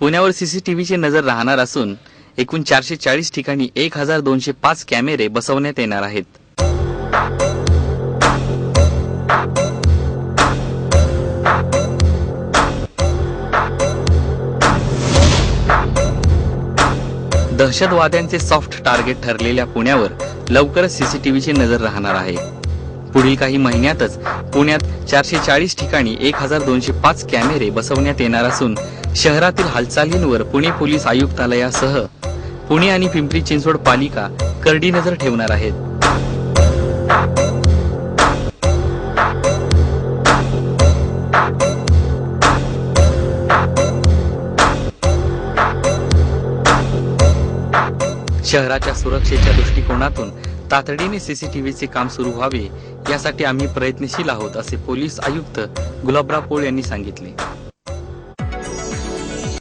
पुण्यावर सीसीटीव्हीची नजर राहणार असून एकूण चारशे चाळीस ठिकाणी एक हजार दोनशे पाच कॅमेरे बसवण्यात येणार आहेत. दहशतवाद्यांचे सॉफ्ट टार्गेट ठरलेल्या पुण्यावर लवकरच सीसीटीव्हीची नजर राहणार आहे. पुढील काही महिन्यातच पुण्यात चारशे चाळीस ठिकाणी एक हजार दोनशे पाच कॅमेरे बसवण्यात येणार असून शहरातील हालचालींवर पुणे पोलीस आयुक्तालयासह पुणे आणि पिंपरी चिंचवड पालिका करडी नजर ठेवणार आहेत. शहराच्या सुरक्षेच्या दृष्टिकोनातून तातडीने सीसीटीव्हीचे काम सुरू व्हावे यासाठी आम्ही प्रयत्नशील आहोत असे पोलीस आयुक्त गुलाबराव पोळ यांनी सांगितले.